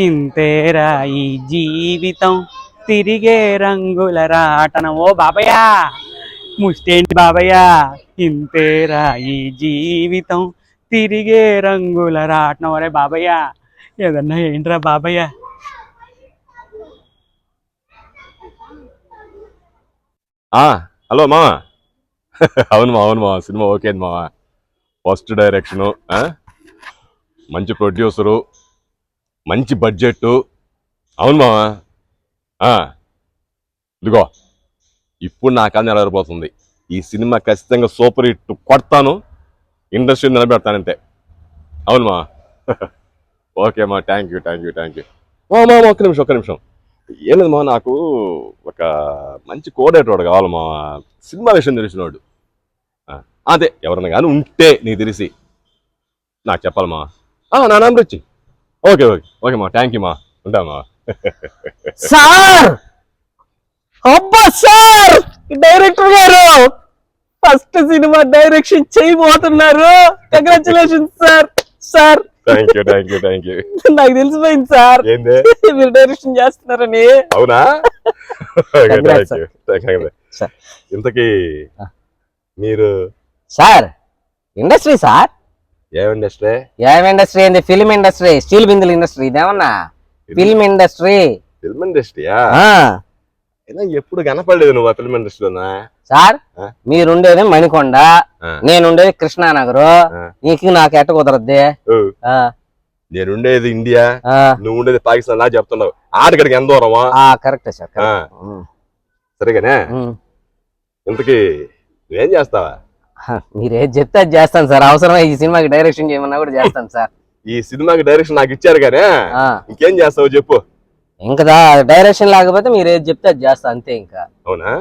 ఇంతేరా ఈ జీవితం. తిరిగే రంగుల రాటన. ఓ బాబయ్యా! ముష్టేంటి బాబయ్యా! ఇంతేరా ఈ జీవితం. తిరిగే రంగుల రాటనం. ఒరే బాబయ్య! ఏదన్నా ఏంట్రా బాబయ్య? హలో మామా. అవును మా అవును మా సినిమా ఓకే అండి ఫస్ట్ డైరెక్షను మంచి ప్రొడ్యూసరు మంచి బడ్జెట్ అవును మావా ఇదిగో ఇప్పుడు నా కాదు నిలబడిపోతుంది ఈ సినిమా ఖచ్చితంగా సూపర్ హిట్ కొడతాను. ఇండస్ట్రీ నిలబెడతానంతే అవును మా. ఓకే మా thank you thank you thank you మా మా ఒక్క నిమిషం ఒక్క నిమిషం. ఏం లేదు మా నాకు ఒక మంచి కోడేటోడు కావాలి మా. సినిమా విషయం తెలిసినోడు అదే. ఎవరన్నా కానీ ఉంటే నీకు తెలిసి. నాకు చెప్పాలి మా. ఆ, నా నెంబర్ ఇచ్చి. Okay okay. ఓకే మా. థ్యాంక్ యూ మా. ఉంటా మా. సార్! అబ్బా సార్! డైరెక్టర్ గారు! ఫస్ట్ సినిమా డైరెక్షన్ చేయబోతున్నారు. Congratulation sir. Sir. Thank you thank you thank you నాకు తెలిసిపోయింది సార్. ఏంది? మీరు డైరెక్షన్ చేస్తున్నారని. అవునా. ఇంతకీ మీరు సార్ ఇండస్ట్రీ సార్? ఏం ఇండస్ట్రీ? ఏం ఇండస్ట్రీ ఏంది? ఫిల్మ్ ఇండస్ట్రీ స్టీల్ బిందుల ఇండస్ట్రీ ఇదేమన్నా? Film industry. ఫిల్మ్ ఇండస్ట్రీయా? ఎప్పుడు కనపడలేదు నువ్వు ఫిల్మ్ ఇండస్ట్రీలోనా? సార్? మీరుండేది మణికొండ. నేనుండేది కృష్ణానగరు. నీకు నాకు ఎట్ట కుదరద్ది. ఓ, ఆ, నేను ఉండేది ఇండియా నువ్వు ఉండేది పాకిస్తాన్ లా చెప్తున్నావు. ఆడగడికి ఎంత దూరమా ఆ, కరెక్ట్ సార్ సరిగానే. ఇంతకీ నువ్వేం చేస్తావా? మీరేం చెప్తే అది చేస్తాను సార్. అవసరమై ఈ సినిమాకి డైరెక్షన్ చేయమన్నా కూడా చేస్తాను సార్. ఈ సినిమాకి డైరెక్షన్ నాకు ఇచ్చారు కానీ ఇంకేం చేస్తావు చెప్పు. ఇంకా డైరెక్షన్ లేకపోతే మీరు ఏది చెప్తే అది చేస్తా అంతే ఇంకా. అవునా?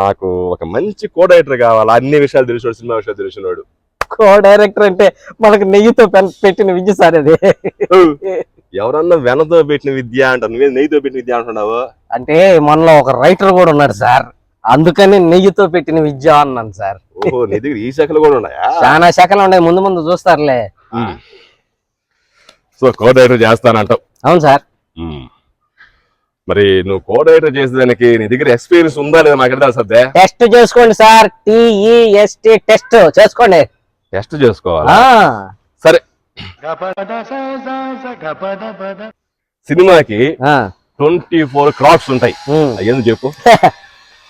నాకు ఒక మంచి కోడైటర్ కావాలి. అన్ని విషయాలు తెలిసినోడు సినిమా విషయాలు తెలిసినోడు. కో డైరెక్టర్ అంటే మనకు నెయ్యితో పెట్టిన విద్య సార్ అది. ఎవరన్నా వెనతో పెట్టిన విద్య అంటారు. నువ్వే నెయ్యితో పెట్టిన విద్య అంటున్నావు? అంటే మనలో ఒక రైటర్ కూడా ఉన్నాడు సార్. అందుకని నెయ్యితో పెట్టిన విద్య అన్నాను సార్. ఓహో నీ దగ్గర ఈ శాఖలు కూడా ఉన్నాయా? చాలా శాఖలు ఉన్నాయి. ముందు ముందు చూస్తారులే. So co-editor చేస్తానంటావు. అవును సార్. మరి నువ్వు కోడైటర్ చేసేదానికి నీ దగ్గర ఎక్స్పీరియన్స్ ఉందా లేదా నాకు ఎక్కడ తెలుసద్దే టెస్ట్ చేసుకోండి సార్. టిఈఎస్టి టెస్ట్ చేసుకోండి. టెస్ట్ చేసుకోవాలి? ఆ. సరే. సినిమాకి ఆ, ట్వంటీ ఫోర్ క్రాప్స్ ఉంటాయి. అయ్యేందుకు చెప్పు.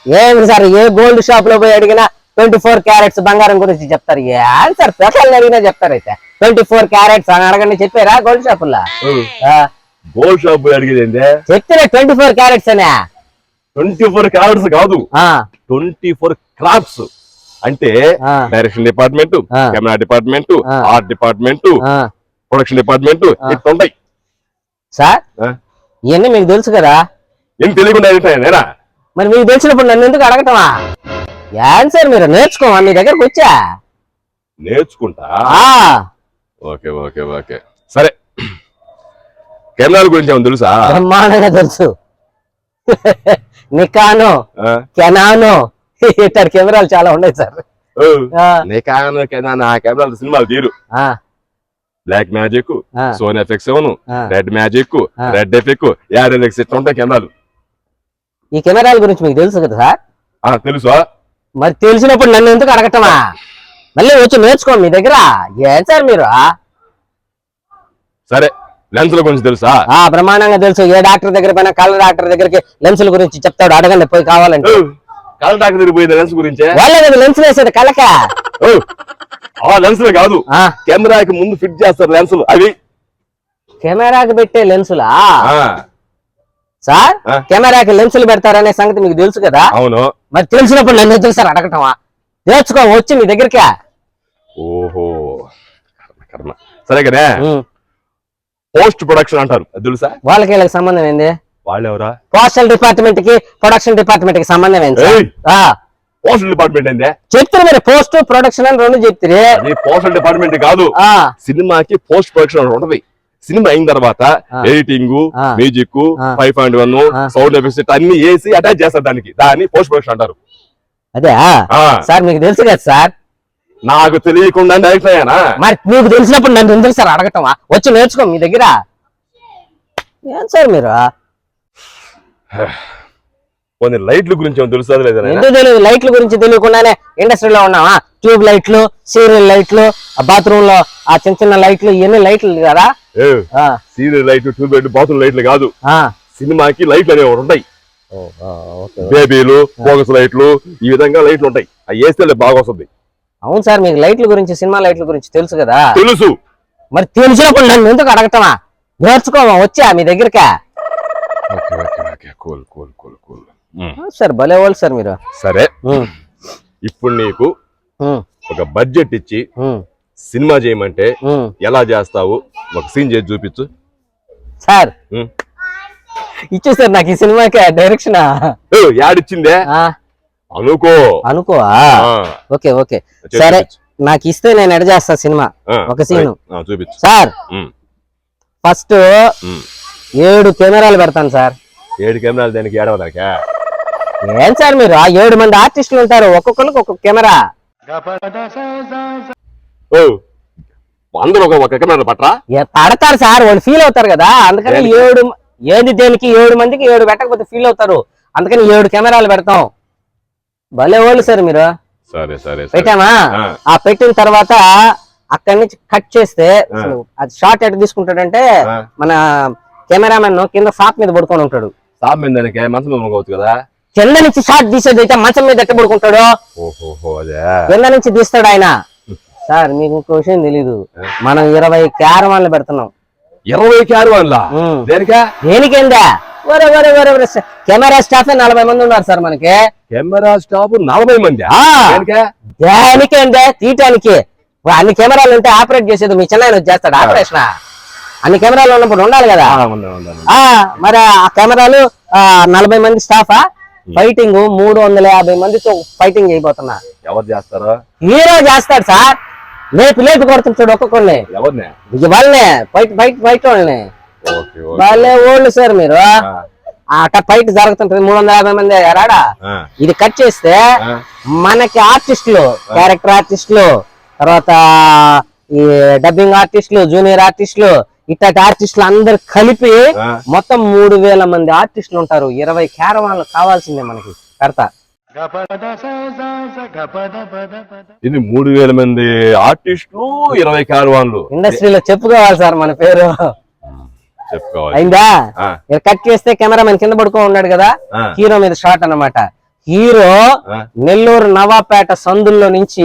ఏమి సార్ ఏ గోల్డ్ షాప్లో పోయి అడిగినా ట్వంటీ ఫోర్ క్యారెట్స్ బంగారం గురించి చెప్తారు? ఏం సార్ పెసలు అడిగినా చెప్తారు అయితే. ట్వంటీ ఫోర్ క్యారెట్స్ అని అడగండి చెప్పారా గోల్డ్ షాపుల్లో గోల్డ్ షాప్ పోయి అడిగేది ఏందే? చెప్తే ట్వంటీ ఫోర్ క్యారెట్స్ అనే. ట్వంటీ ఫోర్ క్రాప్స్ కాదు. ట్వంటీ ఫోర్ క్రాప్స్ అంటే direction department. Camera department. Art department. Production department ఆ. ఇట్లా ఉంటాయి. సార్? ఇవన్నీ మీకు తెలుసు కదా? ఏం తెలియకుండా మరి మీకు తెలిసినప్పుడు నన్ను ఎందుకు అడగటమా? ఏం సార్ మీరు నేర్చుకోమా? మీ దగ్గరకు వచ్చా? నేర్చుకుంటా? ఆ, ఓకే ఓకే ఓకే. సరే. కెమెరాల గురించి ఏమైనా తెలుసా? బ్రహ్మాండంగా తెలుసు. నికాను ఆ? కెనాను. ఇట్టాడు కెమెరాలు చాలా ఉన్నాయి సార్. ఆ, నీకాను కెనా నా కెమెరాల సినిమాలు తీరు. ఆ, బ్లాక్ మ్యాజిక్ ఆ, సోనీ ఎఫెక్స్ ఆ. రెడ్ మ్యాజిక్ ఆ. రెడ్ ఎఫెక్ యాడ్ ఎఫెక్స్ ఇట్లా ఉంటాయి కెమెరాలు. ఈ కెమెరాల గురించి మీకు తెలుసు కదా? సార్ ఆ, తెలుసా? మరి తెలిసినప్పుడు నన్ను ఎందుకు అడగటమా? మళ్ళీ వచ్చి నేర్చుకో మీ దగ్గర. ఏం సార్ మీరు? సరే లెన్స్ల గురించి తెలుసా? ఆ బ్రహ్మాండంగా తెలుసు. ఏ డాక్టర్ దగ్గర పోయినా కళ్ళ డాక్టర్ దగ్గరికి లెన్సుల గురించి చెప్తాడు. అడగండి పోయి కావాలంటే. కళ్ళ డాక్టర్ దగ్గర పోయింది లెన్స్ గురించే? వాళ్ళే కదా లెన్స్ వేసేది కళ్ళక. ఆ లెన్సులు కాదు. ఆ, కెమెరాకి ముందు ఫిట్ చేస్తారు లెన్సులు అవి. కెమెరాకి పెట్టే లెన్సులా ఆ, సార్. కెమెరాకి లెన్సులు పెడతారనే సంగతి మీకు తెలుసు కదా? అవును. మరి తెలిసినప్పుడు నన్ను ఎందుకు సార్ అడగటమా? నేర్చుకో వచ్చి మీ దగ్గరికి. ఓహో. కర్మ సరే కదా. పోస్ట్ ప్రొడక్షన్ అంటారు. తెలుసా? వాళ్ళకి వీళ్ళకి సంబంధం ఏంది? వాళ్ళెవరా? పోస్టల్ డిపార్ట్మెంట్కి ప్రొడక్షన్ డిపార్ట్మెంట్కి సంబంధం ఏంది పోస్టల్ డిపార్ట్మెంట్ ఏందే? చెప్తారు మీరు పోస్ట్ ప్రొడక్షన్ అని రెండు చెప్తారు పోస్టల్ డిపార్ట్మెంట్ కాదు. ఆ. సినిమాకి పోస్ట్ ప్రొడక్షన్ ఉంటది. సినిమా అయిన తర్వాత. Editing. Music. Five point one. Sound effects అన్ని వేసి అటాచ్ చేస్తారు దానికి. దాన్ని పోస్ట్ ప్రొడక్షన్ అంటారు. అదే సార్ మీకు తెలుసు కదా సార్? నాకు తెలియకుండా డైరెక్ట్ అయ్యానా? మరి మీకు తెలిసినప్పుడు నన్ను ఎందుకు సార్ అడగటమా? వచ్చి నేర్చుకో మీ దగ్గర. ఏం సార్ మీరు? కొన్ని లైట్ల గురించి తెలుసా లేదా? ఎందుకు తెలియదు? లైట్ల గురించి తెలియకుండానే ఇండస్ట్రీలో ఉన్నావా? ట్యూబ్ లైట్లు సీరియల్ లైట్లు ఆ బాత్రూమ్లో ఆ చిన్న చిన్న లైట్లు ఇవన్నీ లైట్లు కదా? ఏ ఆ, సీరియల్ లైట్లు ట్యూబ్ లైట్లు బాత్రూమ్ లైట్లు కాదు. ఆ. సినిమాకి లైట్లు అనేవి ఉంటాయి. ఓ, ఆ, ఓకే. బేబీలు ఫోకస్ లైట్లు ఈ విధంగా లైట్లు ఉంటాయి. అవి వేస్తే బాగా వస్తుంది. అవును సార్ మీకు లైట్ల గురించి సినిమా లైట్ల గురించి తెలుసు కదా? తెలుసు. మరి తెలిసినప్పుడు నన్ను ఎందుకు అడగటమా? నేర్చుకోమా వచ్చా మీ దగ్గరకా? Okay okay okay. Cool cool cool cool. Sir భలే వాళ్ళు సార్ మీరు. సరే. ఇప్పుడు నీకు ఒక బడ్జెట్ ఇచ్చి సినిమా చేయమంటే. ఎలా చేస్తావు? ఒక సీన్ చేసి చూపించు. సార్. ఇచ్చేసారు నాకు ఈ సినిమాకి డైరెక్షన్ యాడిచ్చిందే? అనుకో. అనుకో ఓకే ఓకే. సరే. నాకు ఇస్తే నేను ఎడ చేస్తా సినిమా. ఒక సీను. చూపించు. సార్. ఫస్ట్. ఏడు కెమెరాలు పెడతాను సార్. ఏడు కెమెరాలు దానికి? ఏడవదానికా? ఏం సార్ మీరు? ఆ ఏడు మంది ఆర్టిస్టులు ఉంటారు. ఒక్కొక్కరికి ఒక్కొక్క కెమెరా. ఓ అందరూ ఒక ఒక కెమెరా పట్రా ఏ, పడతారు సార్. వాళ్ళు ఫీల్ అవుతారు కదా. అందుకని దేనికి? ఏడు ఏది దేనికి ఏడు మందికి ఏడు పెట్టకపోతే ఫీల్ అవుతారు. అందుకని ఏడు కెమెరాలు పెడతాం. భలే వాళ్ళు సార్ మీరు. సరే సరే సరే. పెట్టామా? ఆ. ఆ పెట్టిన తర్వాత అక్కడి నుంచి కట్ చేస్తే అసలు అది షార్ట్ ఎట్ తీసుకుంటాడంటే ఆ. మన కెమెరామెన్ కింద సాప్ మీద పడుకొని ఉంటాడు. సాప్ మీద మీద కదా? కింద నుంచి షార్ట్ తీసేది అయితే మంచం మీద ఎట్ట పడుకుంటాడు? కింద నుంచి తీస్తాడు ఆయన. సార్ మీకు ఇంకో విషయం తెలీదు. మనం ఇరవై క్యారవాన్లు పెడుతున్నాం. ఇరవై క్యారు వన్లా ఉమ్. దేనికా? దేనికేందా? ఒరే ఒరే ఒరే ఒరే స- కెమెరా స్టాఫ్ నలభై మంది ఉన్నారు సార్ మనకి? కెమెరా స్టాప్ నలభై మంది. దేనికేందే? తీయటానికి. అన్ని కెమెరాలు ఉంటే ఆపరేట్ చేసేది మీ చిన్న చేస్తాడు ఆపరేషన్. అన్ని కెమెరాలు ఉన్నప్పుడు ఉండాలి కదా. మరి ఆ కెమెరాలు నలభై మంది స్టాఫా? ఫైటింగ్ మూడు వందల యాభై మందితో ఫైటింగ్ చేయబోతున్నా. ఎవరు చేస్తారో? హీరో చేస్తాడు సార్. లేపి లేపి కొడుతుంటాడు ఒక్కొక్కరిని. ఎవరిని? వాళ్ళనే. బయట బయట బయట వాళ్ళని. వాళ్ళే ఓళ్ళు సార్ మీరు. అట్ట ఫైట్ జరుగుతుంటది మూడు వందల యాభై మంది రాడా ఆ, ఇది కట్ చేస్తే. మనకి ఆర్టిస్టులు క్యారెక్టర్ ఆర్టిస్టులు తర్వాత ఈ డబ్బింగ్ ఆర్టిస్టులు జూనియర్ ఆర్టిస్టులు ఇట్లాంటి ఆర్టిస్టులు అందరు కలిపి. మొత్తం మూడు వేల మంది ఆర్టిస్టులు ఉంటారు. ఇరవై క్యారవాన్లు కావాల్సిందే మనకి. కడతా ఇది మూడు వేల మంది ఆర్టిస్టులు ఇరవై కార్వాన్లు ఇండస్ట్రీలో చెప్పుకోవాలి సార్ మన పేరు. అయిందా? కట్ చేస్తే కెమెరామెన్ కింద పడుకో ఉన్నాడు కదా? హీరో మీద షాట్ అన్నమాట. హీరో. నెల్లూరు నవాపేట సందుల్లో నుంచి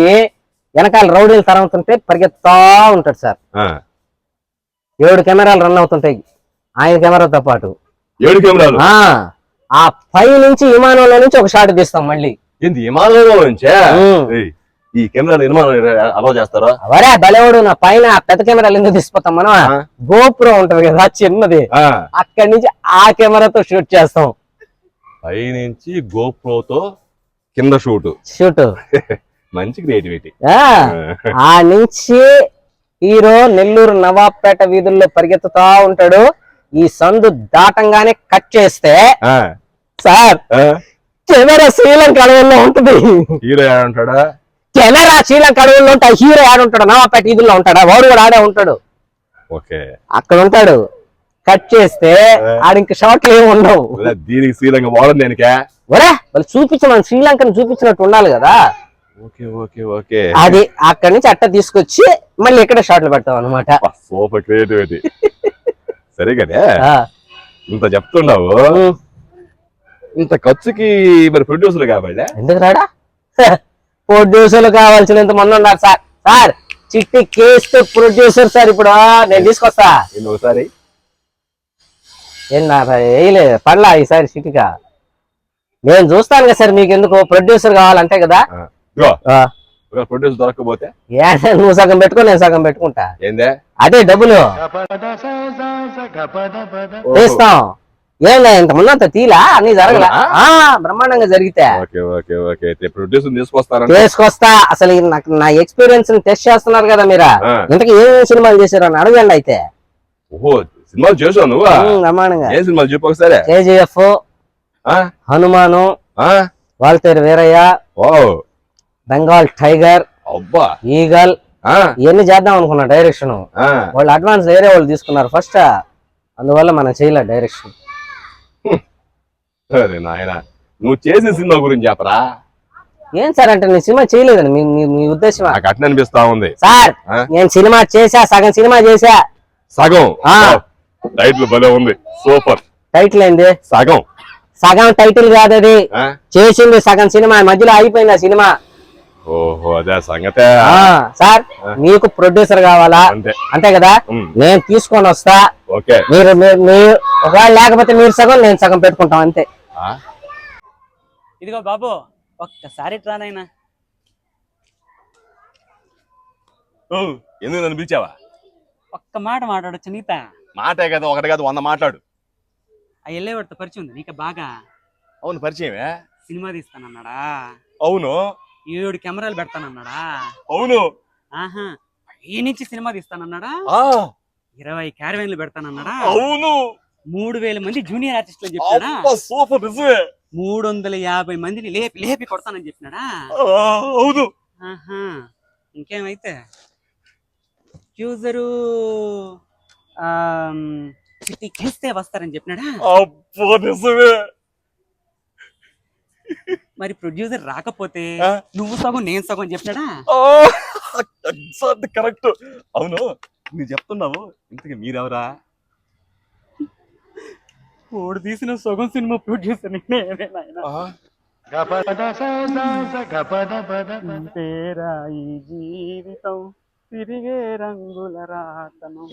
వెనకాల రౌడీలు తరుగుతుంటే పరిగెత్తా ఉంటాడు సార్. ఏడు కెమెరాలు రన్ అవుతుంటాయి. ఆయన కెమెరాతో పాటు. ఏడు కెమెరాలు? ఆ పై నుంచి విమానంలో నుంచి ఒక షాట్ తీస్తాం మళ్ళీ. ఏంది విమానంలో నుంచే? ఈ కెమెరాలు విమానం అలౌ చేస్తారా? అవరే బలేవాడు నా పైన పెద్ద కెమెరాలు ఎందుకు తీసిపోతాం మనం. గోపురం ఉంటది కదా చిన్నది. అక్కడి నుంచి ఆ కెమెరాతో షూట్ చేస్తాం. పైనుంచి గోప్రోతో కింద షూట్. షూట్. మంచి క్రియేటివిటీ. ఆ నుంచి హీరో నెల్లూరు నవాబ్పేట వీధుల్లో పరిగెత్తుతా ఉంటాడు. ఈ సందు దాటంగానే కట్ చేస్తే సార్ కెమెరా శ్రీలంక అడవుల్లో ఉంటుంది. హీరో అంటాడా కెమెరా శ్రీలంక అడవుల్లో ఉంటా హీరో ఆడుంటాడు నవాబ్పేట వీధుల్లో ఉంటాడా? వాడు కూడా ఆడే ఉంటాడు. అక్కడ ఉంటాడు. కట్ చేస్తే ఆడ ఇంక షాట్లు ఏమి ఉండవు. దీనికి శ్రీలంక వాడను దేనికే ఒరే వాళ్ళు శ్రీలంకను చూపించినట్టు ఉండాలి కదా. Okay okay okay. అది అక్కడి నుంచి అట్ట తీసుకొచ్చి మళ్ళీ ఇక్కడ షాట్లు పెడతాం అనమాట సూపర్ క్రియేటివిటీ. సరే కదా ఇంత చెప్తున్నావు? ఇంత ఖర్చుకి మరి ప్రొడ్యూసర్ కాబట్టి ఎందుకు రాడా? ప్రొడ్యూసర్లు కావాల్సినంత మంది ఉన్నారు సార్. సార్ చిట్టి కేస్తే ప్రొడ్యూసర్ సార్ ఇప్పుడు నేను తీసుకొస్తా. ఒకసారి? ఏం నా వేయలే పడలా ఈసారి చిట్టిగా. నేను చూస్తాను కదా సార్ మీకు ఎందుకు ప్రొడ్యూసర్ కావాలంటే కదా. ప్రొడ్యూసర్ దొరకకపోతే ఏ నువ్వు సగం పెట్టుకో నేను సగం పెట్టుకుంటా ఏందే అదే డబ్బులు తీస్తాం ఏం లేదు ఇంత ముందు అంత తీలా అన్ని జరగలా ఆ, బ్రహ్మాండంగా జరిగితే ఓకే ఓకే ఓకే అయితే ప్రొడ్యూసర్ తీసుకొస్తారంటే తీసుకొస్తా అసలు నాకు నా ఎక్స్పీరియన్స్ టెస్ట్ చేస్తున్నారు కదా మీరా. ఇంతకీ ఏం సినిమాలు చేశారు అని అడగండి అయితే ఓహో సినిమాలు చేసావు నువ్వా బ్రహ్మాండంగా ఏం సినిమాలు చెప్పు ఒకసారి కేజీఎఫ్? హనుమాను ఆ? వాల్తేరు వీరయ్య ఓ బెంగాల్ టైగర్ అబ్బా. ఈగల్ ఆ, ఇవన్నీ చేద్దాం అనుకున్నా డైరెక్షన్. వాళ్ళు అడ్వాన్స్ వేరే వాళ్ళు తీసుకున్నారు ఫస్ట్ అందువల్ల మనం చేయలే డైరెక్షన్ నువ్వు చేసే సినిమా గురించి చెప్పరా? ఏం సార్ అంటే నేను సినిమా చేయలేదండి మీ ఉద్దేశం నాకు అట్లా అనిపిస్తా ఉంది. సార్? నేను సినిమా చేసా సగం సినిమా చేసా సగం? ఆ. టైటిల్ భలే ఉంది. సూపర్ టైటిల్ ఏంది? సగం. సగం టైటిల్ కాదు అది? చేసింది సగం సినిమా మధ్యలో అయిపోయింది ఆ సినిమా. ఓహో అదే సంగతే. ఆ, సార్ మీకు ప్రొడ్యూసర్ కావాలా? అంతే. అంతే కదా? నేను తీసుకొని వస్తా. ఓకే. మీరు ఒకవేళ లేకపోతే మీరు సగం నేను సగం పెట్టుకుంటాం అంతే. ఆ? ఇదిగో బాబు ఒక్కసారి ట్రానైనా ఓ, ఎందుకు నన్ను పిలిచావా? ఒక్క మాట మాట్లాడొచ్చు నీత? మాటే కదా ఒకటి కాదు వంద మాట్లాడు. ఆ వెళ్ళేవాడితో పరిచయం ఉంది నీకు బాగా. అవును పరిచయమే. సినిమా తీస్తానన్నాడా? అవును. ఏడు కెమెరాలు పెడతానన్నాడా? అవును. ఆహా ఈ నుంచి సినిమా తీస్తానన్నాడా? ఇరవై క్యారవేన్లు పెడతానన్నాడా? అవును. మూడు వేల మంది జూనియర్ ఆర్టిస్టులు చెప్పాడా సూపర్ నిజమే. మూడు వందల యాభై మందిని లేపి లేపి కొడతానని చెప్పినాడా? అవును. ఆహా ఇంకేమైతే? యూజరు చిట్టి చేస్తే వస్తారని చెప్పినాడా? నిజమే. మరి ప్రొడ్యూసర్ రాకపోతే? నువ్వు సగం నేను సగం ఎగ్జాక్ట్ కరెక్ట్. అవును నువ్వు చెప్తున్నావు ఇంతకీ మీరెవరా? ఓడి తీసిన సగం సినిమా ప్రొడ్యూసర్ ఈ జీవితం తిరిగే రంగుల రాతనం.